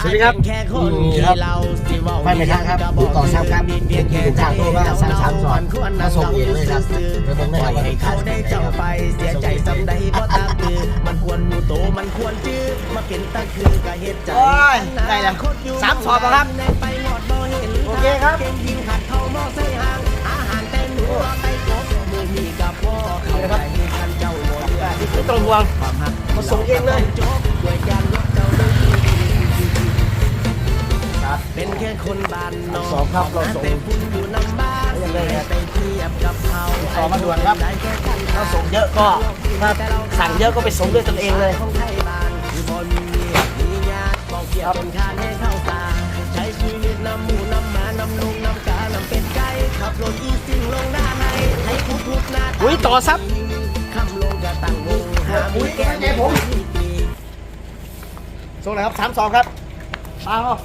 สวัสดีครับแค่คนนี่ที่ครับเราสิเว้าไปไม่ทันครับติดต่อซ้ำครับเพียงแค่ทางโทรว่าสามสามสองมาส่งเองเลยครับเดี๋ยวผมได้ปล่อยเอาไปให้เขาได้เจ้าไปเสียใจสำใดเพราะตามคือมันควรอยู่โตมันควรจื้อมาเป็นตะคือกะเฮ็ดใจโอ้ยได้แล้วสามสอบแล้วครับไปหมดบ่เห็นโอเคครับเก่งยิงขัดเข้ามอใส่หางอาหารแต่หนูรอไต่กบมือมีกับพ่อเข้าใจมีคันเจ้าหมดเรื่องไม่ต้องห่วงความหักมาส่งเองเลยจบด้วยการลดเจ้าด้วย ค่คนบ้านนอกสองครับเราส่งแต่คุณอยู่นำบ้านยังไงครับไปเทียบกับเขาต่อมาด่วนครับได้แค่กันถ้าส่งเยอะก็ถ้าสั่งเยอะก็ไปส่งด้วยตนเองเลยของไทยบ้านที่บนมีมีญาติบอกเกียรติจนคานให้เข้าตาใช้ชีวิตนำหมูนำหมานำนงนำกานำเป็ดไก่ขับรถอีสิ่งลงด้านในให้ทุกๆหน้าอุ้ยต่อซับคำลงกระตั้งวงหามีแก้อุ้ยผมส่งเลยครับสามสองครับมาเอา